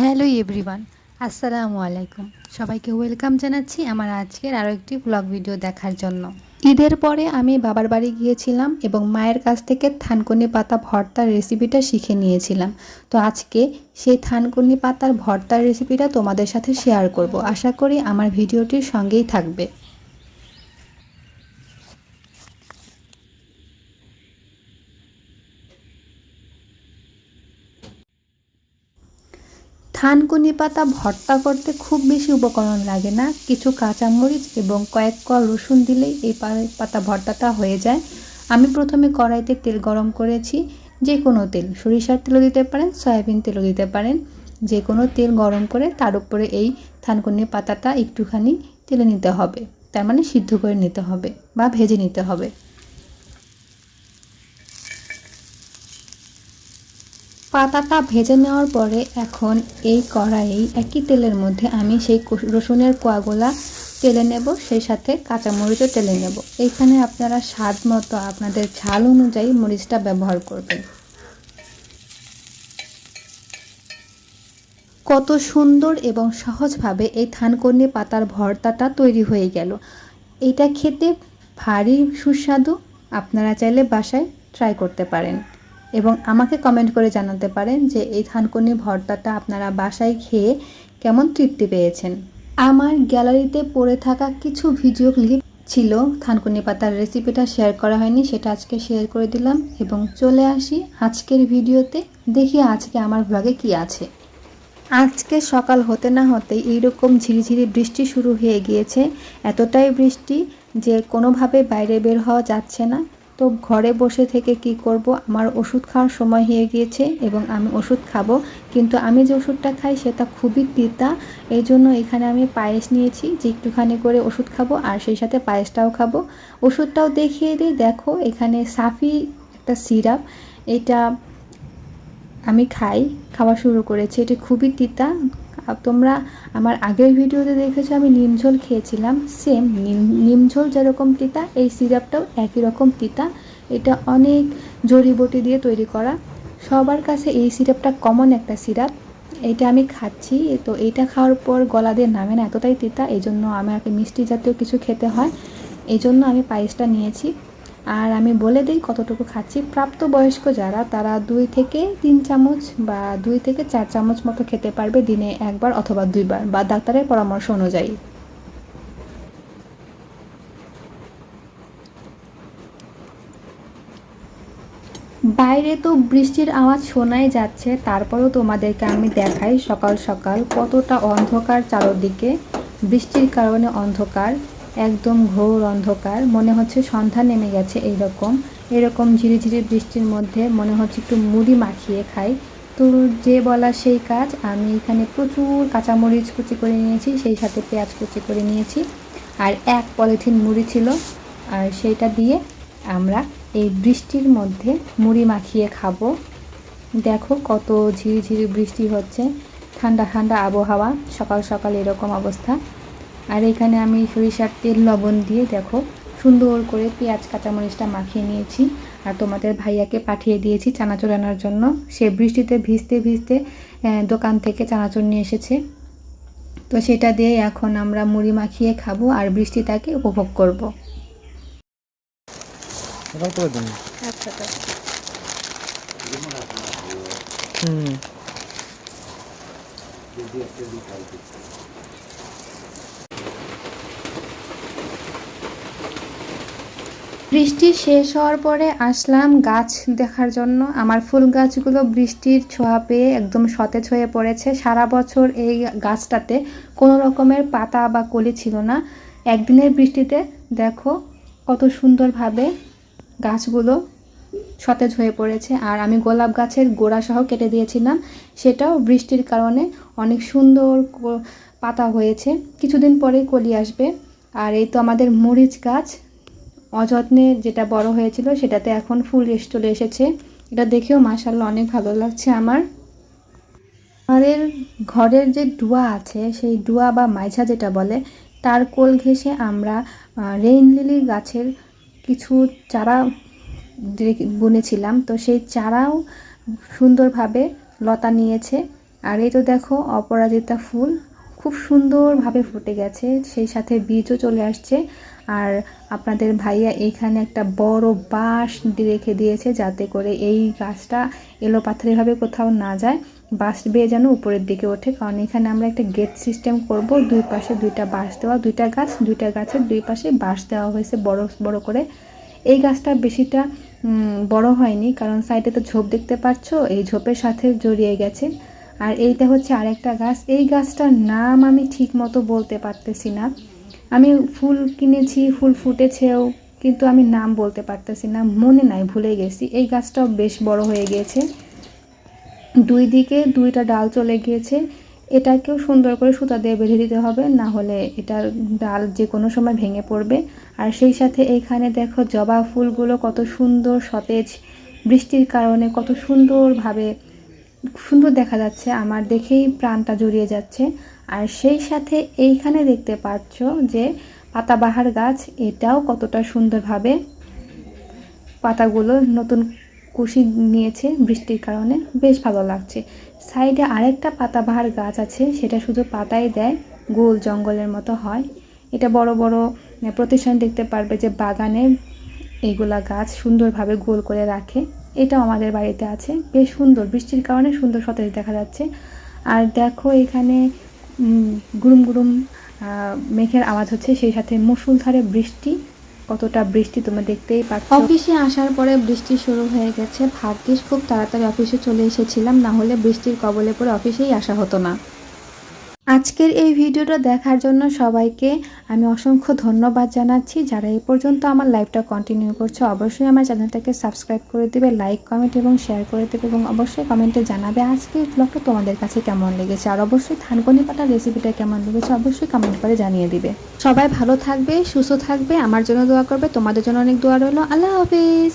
Hello everyone, আসসালামু আলাইকুম। সবাইকে ওয়েলকাম জানাচ্ছি আমার আজকের আরও একটি ব্লগ ভিডিও দেখার জন্য। ঈদের পরে আমি বাবার বাড়ি গিয়েছিলাম এবং মায়ের কাছ থেকে থানকুনি পাতা ভর্তার রেসিপিটা শিখে নিয়েছিলাম। তো আজকে সেই থানকুনি পাতার ভর্তার রেসিপিটা তোমাদের সাথে শেয়ার করব। আশা করি আমার ভিডিওটির সঙ্গেই থাকবে। থানকুনি পাতা ভর্তা করতে খুব বেশি উপকরণ লাগে না। কিছু কাঁচামরিচ এবং কয়েক কল রসুন দিলেই এই পাতা ভর্তাটা হয়ে যায়। আমি প্রথমে কড়াইতে তেল গরম করেছি। যে কোনো তেল, সরিষার তেলও দিতে পারেন, সয়াবিন তেলও দিতে পারেন। যে কোনো তেল গরম করে তার উপরে এই থানকুনি পাতাটা একটুখানি তেলে নিতে হবে। তার মানে সিদ্ধ করে নিতে হবে বা ভেজে নিতে হবে। পাতাটা ভেজে নেওয়ার পরে এখন এই কড়াইয়ে একই তেলের মধ্যে আমি সেই রসুনের কোয়াগুলা তেলে নেব, সেই সাথে কাঁচামরিচও তেলে নেব। এইখানে আপনারা স্বাদ মতো আপনাদের ঝাল অনুযায়ী মরিচটা ব্যবহার করবেন। কত সুন্দর এবং সহজভাবে এই থানকর্নি পাতার ভর্তাটা তৈরি হয়ে গেল। এটা খেতে ভারী সুস্বাদু, আপনারা চাইলে বাসায় ট্রাই করতে পারেন। এবং আমাকে কমেন্ট করে জানাতে পারেন যে এই থানকুনি ভর্তাটা আপনারা বাসায় খেয়ে কেমন তৃপ্তি পেয়েছেন। আমার গ্যালারিতে পড়ে থাকা কিছু ভিডিও ক্লিপ ছিল। থানকুনি পাতার রেসিপিটা শেয়ার করা হয়নি, সেটা আজকে শেয়ার করে দিলাম এবং চলে আসি আজকের ভিডিওতে দেখি আজকে আমার ব্লগে কি আছে। আজকে সকাল হতে না হতেই এইরকম ঝিরিঝিরি বৃষ্টি শুরু হয়ে গিয়েছে। এতটাই বৃষ্টি যে কোনোভাবে বাইরে বের হওয়া যাচ্ছে না। তো ঘরে বসে থেকে কি করব? আমার ওষুধ খাওয়ার সময় হয়ে গিয়েছে এবং আমি ওষুধ খাব। কিন্তু আমি যে ওষুধটা খাই সেটা খুবই তিতা। এই জন্য এখানে আমি পায়েস নিয়েছি, যে একটুখানি করে ওষুধ খাব আর সেই সাথে পায়েসটাও খাব। ওষুধটাও দেখিয়ে দিই, দেখো এখানে সাফি একটা সিরাপ, এটা আমি খাই, খাওয়া শুরু করেছি। এটি খুবই তিতা আর তোমরা আমার আগের ভিডিওতে দেখেছ আমি নিমঝোল খেয়েছিলাম সেম নিম নিমঝোল যেরকম তিতা, এই সিরাপটাও একই রকম তিতা। এটা অনেক জড়িবটি দিয়ে তৈরি করা। সবার কাছে এই সিরাপটা কমন একটা সিরাপ এটা আমি খাচ্ছি, তো এইটা খাওয়ার পর গলা দিয়ে নামে না, এতটাই তিতা এই জন্য আমাকে মিষ্টি জাতীয় কিছু খেতে হয়। এই জন্য আমি পায়েসটা নিয়েছি। আর আমি বলে দিই কতটুকু খাচ্ছি। প্রাপ্তবয়স্ক যারা, তারা দুই থেকে তিন চামচ বা দুই থেকে চার চামচ মতো খেতে পারবে দিনে একবার অথবা দুইবার বা ডাক্তারের পরামর্শ অনুযায়ী। বাইরে তো বৃষ্টির আওয়াজ শোনাই যাচ্ছে, তারপরেও তোমাদেরকে আমি দেখাই সকাল সকাল কতটা অন্ধকার চারদিকে। বৃষ্টির কারণে অন্ধকার। একদম ঘোর অন্ধকার, মনে হচ্ছে সন্ধ্যা নেমে গেছে এইরকম। এরকম ঝিরিঝিরি বৃষ্টির মধ্যে মনে হচ্ছে একটু মুড়ি মাখিয়ে খাই। তো যে বলা সেই কাজ, আমি এখানে প্রচুর কাঁচামরিচ কুচি করে নিয়েছি, সেই সাথে পেঁয়াজ কুচি করে নিয়েছি। আর এক পলিথিন মুড়ি ছিল, আর সেইটা দিয়ে আমরা এই বৃষ্টির মধ্যে মুড়ি মাখিয়ে খাব। দেখো কত ঝিরিঝিরি বৃষ্টি হচ্ছে, ঠান্ডা ঠান্ডা আবহাওয়া, সকাল সকাল এরকম অবস্থা। আর এখানে আমি সরিষার তেল লবণ দিয়ে দেখো সুন্দর করে পেঁয়াজ কাঁচামরিচটা মাখিয়ে নিয়েছি। আর তোমাদের ভাইয়াকে পাঠিয়ে দিয়েছি চানাচুর আনার জন্য। সে বৃষ্টিতে ভিজতে ভিজতে দোকান থেকে চানাচুর নিয়ে এসেছে। তো সেটা দিয়ে এখন আমরা মুড়ি মাখিয়ে খাব আর বৃষ্টিটাকে উপভোগ করব। দিন। আচ্ছা। হুম। বৃষ্টি শেষ হওয়ার পরে আসলাম গাছ দেখার জন্য। আমার ফুল গাছগুলো বৃষ্টির ছোঁয়া পেয়ে একদম সতেজ হয়ে পড়েছে। সারা বছর এই গাছটাতে কোনো রকমের পাতা বা কলি ছিল না। একদিনের বৃষ্টিতে দেখো কত সুন্দরভাবে গাছগুলো সতেজ হয়ে পড়েছে। আর আমি গোলাপ গাছের গোড়া সহ কেটে দিয়েছিলাম। সেটাও বৃষ্টির কারণে অনেক সুন্দর পাতা হয়েছে। কিছুদিন পরেই কলি আসবে। আর এই তো আমাদের মরিচ গাছ। অযত্নে যেটা বড় হয়েছিল সেটাতে এখন ফুল চলে এসেছে। এটা দেখেও মাসাল্লাহ অনেক ভালো লাগছে আমার। আমাদের ঘরের যে ডুয়া আছে, সেই ডুয়া বা মাইঝা যেটা বলে, তার কোল ঘেঁষে আমরা রেইন লিলি গাছের কিছু চারা বুনেছিলাম। তো সেই চারাও সুন্দরভাবে লতা নিয়েছে। আর এই তো দেখো অপরাজিতা ফুল, খুব সুন্দরভাবে ফুটে গেছে। সেই সাথে বীজও চলে আসছে। আর আপনাদের ভাইয়া এইখানে একটা বড় বাঁশ রেখে দিয়েছে যাতে করে এই গাছটা এলো পাথরেভাবে কোথাও না যায়। বাঁশ বেয়ে যেন উপরের দিকে ওঠে। কারণ এখানে আমরা একটা গেট সিস্টেম করব। দুই পাশে দুইটা বাঁশ দেওয়া, দুইটা গাছ, দুইটা গাছের দুই পাশে বাঁশ দেওয়া হয়েছে বড় বড় করে। এই গাছটা বেশিটা বড় হয়নি। কারণ সাইডে তো ঝোপ দেখতে পাচ্ছ। এই ঝোপের সাথে জড়িয়ে গেছে। আর এইটা হচ্ছে আরেকটা গাছ। এই গাছটার নাম আমি ঠিক মতো বলতে পারতেছি না। আমি ফুল কিনেছি, ফুল ফুটেছেও, কিন্তু আমি নাম বলতে পারতেছি না। মনে নাই, ভুলে গেছি। এই গাছটাও বেশ বড় হয়ে গিয়েছে দুই দিকে দুইটা ডাল চলে গিয়েছে। এটাকেও সুন্দর করে সুতা দিয়ে বেঁধে দিতে হবে, না হলে এটার ডাল যে কোনো সময় ভেঙে পড়বে। আর সেই সাথে এইখানে দেখো জবা ফুলগুলো কত সুন্দর সতেজ। বৃষ্টির কারণে কত সুন্দরভাবে সুন্দর দেখা যাচ্ছে। আমার দেখেই প্রাণটা জড়িয়ে যাচ্ছে। আর সেই সাথে এইখানে দেখতে পাচ্ছ যে পাতাবাহার গাছ, এটাও কতটা সুন্দরভাবে পাতাগুলো নতুন কুশি নিয়েছে বৃষ্টির কারণে। বেশ ভালো লাগছে। সাইডে আরেকটা পাতাবাহার গাছ আছে, সেটা শুধু পাতাই দেয়, গোল জঙ্গলের মতো হয়। এটা বড় বড় প্রতিষ্ঠান দেখতে পারবে যে বাগানে এইগুলা গাছ সুন্দরভাবে গোল করে রাখে। এটাও আমাদের বাড়িতে আছে। বেশ সুন্দর, বৃষ্টির কারণে সুন্দর সতেজ দেখা যাচ্ছে। আর দেখো এখানে গুরুম গুরুম মেঘের আওয়াজ হচ্ছে, সেই সাথে মুসুলধারে বৃষ্টি, কতটা বৃষ্টি তোমরা দেখতেই পাচ্ছ। অফিসে আসার পরে বৃষ্টি শুরু হয়ে গেছে। ভাগ্যিস খুব তাড়াতাড়ি অফিসে চলে এসেছিলাম, না হলে বৃষ্টির কবলে পড়ে অফিসেই আসা হতো না। আজকের এই ভিডিওটা দেখার জন্য সবাইকে আমি অসংখ্য ধন্যবাদ জানাচ্ছি। যারা এই পর্যন্ত আমার লাইভটা কন্টিনিউ করছে, অবশ্যই আমার চ্যানেলটাকে সাবস্ক্রাইব করে দেবে লাইক কমেন্ট এবং শেয়ার করে দেবে এবং অবশ্যই কমেন্টে জানাবে আজকের ব্লগটা তোমাদের কাছে কেমন লেগেছে। আর অবশ্যই থানকনি পাতার রেসিপিটা কেমন লেগেছে অবশ্যই কমেন্ট করে জানিয়ে দিবে। সবাই ভালো থাকবে, সুস্থ থাকবে, আমার জন্য দোয়া করবে, তোমাদের জন্য অনেক দোয়া রইল। আল্লাহ হাফিজ!